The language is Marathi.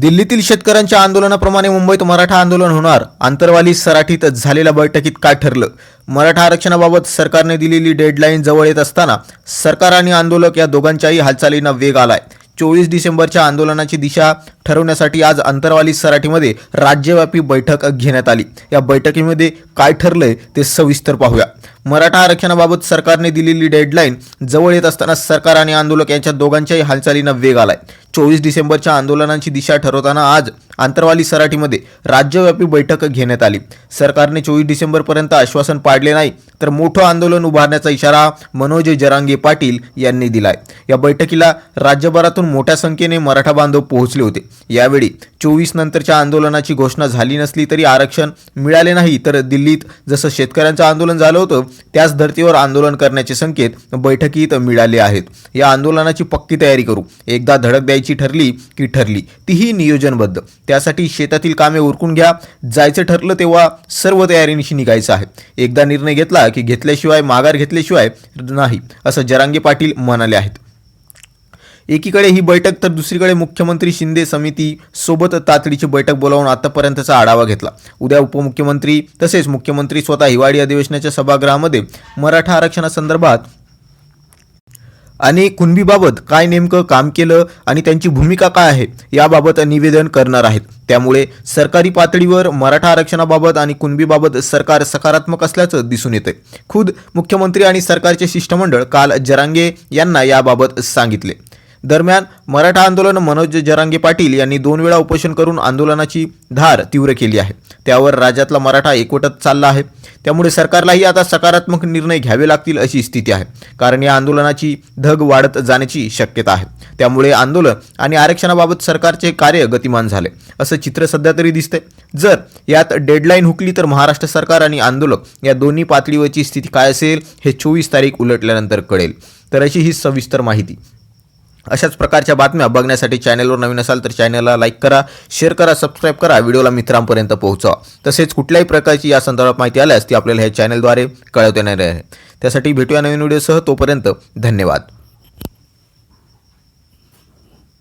दिल्लीतील शेतकऱ्यांच्या आंदोलनाप्रमाणे मुंबईत मराठा आंदोलन होणार. आंतरवाली सराठीत झालेल्या बैठकीत काय ठरलं? मराठा आरक्षणाबाबत सरकारने दिलेली डेडलाईन जवळ येत असताना सरकार आणि आंदोलक या दोघांच्याही हालचालींना वेग आलाय. चोवीस डिसेंबरच्या आंदोलनाची दिशा ठरवण्यासाठी आज अंतरवाली सराठीमध्ये राज्यव्यापी बैठक घेण्यात आली. या बैठकीमध्ये काय ठरलंय ते सविस्तर पाहूया. मराठा आरक्षणाबाबत सरकारने दिलेली डेडलाईन जवळ येत असताना सरकार आणि आंदोलक यांच्या दोघांच्याही हालचालींना वेग आलाय. चोवीस डिसेंबरच्या आंदोलनांची दिशा ठरवताना आज आंतरवाली सराठीमध्ये राज्यव्यापी बैठक घेण्यात आली. सरकारने चोवीस डिसेंबरपर्यंत आश्वासन पाडले नाही तर मोठं आंदोलन उभारण्याचा इशारा मनोज जरांगे पाटील यांनी दिलाय. या बैठकीला राज्यभरातून मोठ्या संख्येने मराठा बांधव पोहोचले होते. यावेळी चोवीस नंतरच्या आंदोलनाची घोषणा झाली नसली तरी आरक्षण मिळाले नाही. तर दिल्लीत जसं शेतकऱ्यांचं आंदोलन झालं होतं त्याच धर्तीवर आंदोलन करण्याचे संकेत बैठकीत मिळाले आहेत. या आंदोलनाची पक्की तयारी करू. एकदा धडक द्यायची ठरली की ठरली. तीही नियोजनबद्ध. त्यासाठी शेतातील कामे उरकून घ्या. जायचं ठरलं तेव्हा सर्व तयारीनिशी निघायचं आहे. एकदा निर्णय घेतला की घेतल्याशिवाय माघार घेतल्याशिवाय नाही असं जरांगे पाटील म्हणाले आहेत. एकीकडे ही बैठक तर दुसरीकडे मुख्यमंत्री शिंदे समिती सोबत तातडीची बैठक बोलावून आतापर्यंतचा आढावा घेतला. उद्या उपमुख्यमंत्री तसेच मुख्यमंत्री स्वतः हिवाळी अधिवेशनाच्या सभागृहामध्ये मराठा आरक्षणासंदर्भात आणि कुणबीबाबत काय नेमकं काम केलं आणि त्यांची भूमिका काय आहे याबाबत निवेदन करणार आहेत. त्यामुळे सरकारी पातळीवर मराठा आरक्षणाबाबत आणि कुणबीबाबत सरकार सकारात्मक असल्याचं दिसून येते खुद मुख्यमंत्री आणि सरकारचे शिष्टमंडळ काल जरांगे यांना याबाबत सांगितले. दरम्यान मराठा आंदोलन मनोज जरांगे पाटील यांनी दोन वेळा उपोषण करून आंदोलनाची धार तीव्र केली आहे. त्यावर राज्यातला मराठा एकवटत चालला आहे. त्यामुळे सरकारलाही आता सकारात्मक निर्णय घ्यावे लागतील अशी स्थिती आहे. कारण या आंदोलनाची धग वाढत जाण्याची शक्यता आहे. त्यामुळे आंदोलन आणि आरक्षणाबाबत सरकारचे कार्य गतिमान झाले. असं चित्र सध्या तरी दिसते जर यात डेडलाईन हुकली तर महाराष्ट्र सरकार आणि आंदोलक या दोन्ही पातळीवरची स्थिती काय असेल हे चोवीस तारीख उलटल्यानंतर कळेल. तर अशी ही सविस्तर माहिती. अशाच प्रकारच्या बातम्या बघण्यासाठी चॅनलवर नवीन असाल तर चॅनलला लाईक करा शेअर करा सबस्क्राईब करा व्हिडिओला मित्रांपर्यंत पोहोचवा. तसेच कुठल्याही प्रकारची या संदर्भात माहिती आल्यास ती आपल्याला ह्या चॅनलद्वारे कळवता येणार आहे. त्यासाठी भेटूया नवीन व्हिडिओसह तोपर्यंत धन्यवाद.